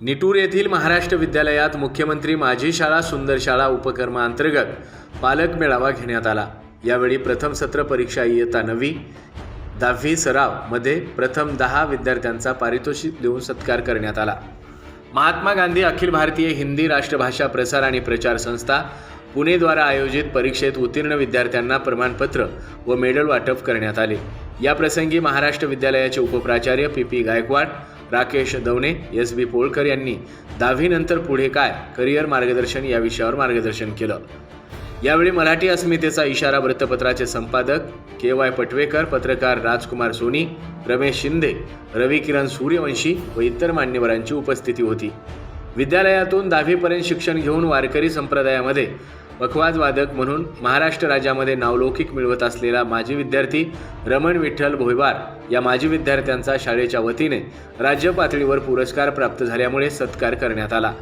निटूर येथील महाराष्ट्र विद्यालयात मुख्यमंत्री माझी शाळा सुंदर शाळा उपक्रमाअंतर्गत पालक मेळावा घेण्यात आला. यावेळी प्रथम सत्र परीक्षा इयत्ता नवी दहावी सरावमध्ये प्रथम दहा विद्यार्थ्यांचा पारितोषिक देऊन सत्कार करण्यात आला. महात्मा गांधी अखिल भारतीय हिंदी राष्ट्रभाषा प्रसार आणि प्रचार संस्था पुणेद्वारा आयोजित परीक्षेत उत्तीर्ण विद्यार्थ्यांना प्रमाणपत्र व मेडल वाटप करण्यात आले. या प्रसंगी महाराष्ट्र विद्यालयाचे उपप्राचार्य P P Gaikwad Rakesh Davane S B Polkar यांनी दहावीनंतर पुढे काय करिअर मार्गदर्शन या विषयावर मार्गदर्शन केलं. यावेळी मराठी अस्मितेचा इशारा वृत्तपत्राचे संपादक के वाय पटवेकर पत्रकार राजकुमार सोनी रमेश शिंदे रवी किरण सूर्यवंशी व इतर मान्यवरांची उपस्थिती होती. विद्यालयातून दहावीपर्यंत शिक्षण घेऊन वारकरी संप्रदायामध्ये पखवाजवादक म्हणून महाराष्ट्र राज्यामध्ये नावलौकिक मिळवत असलेला माजी विद्यार्थी रमण विठ्ठल भोयबार या माजी विद्यार्थ्यांचा शाळेच्या वतीने राज्य पातळीवर पुरस्कार प्राप्त झाल्यामुळे सत्कार करण्यात आला.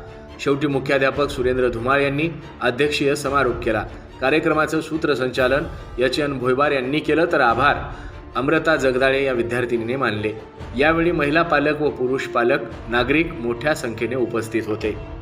शेवटी मुख्याध्यापक सुरेंद्र धुमाळ यांनी अध्यक्षीय समारोप केला. कार्यक्रमाचं सूत्रसंचालन एच एन. भोयबार यांनी केलं तर आभार अमृता जगदाळे या विद्यार्थिनीने मानले. यावेळी महिला पालक व पुरुष पालक नागरिक मोठ्या संख्येने उपस्थित होते.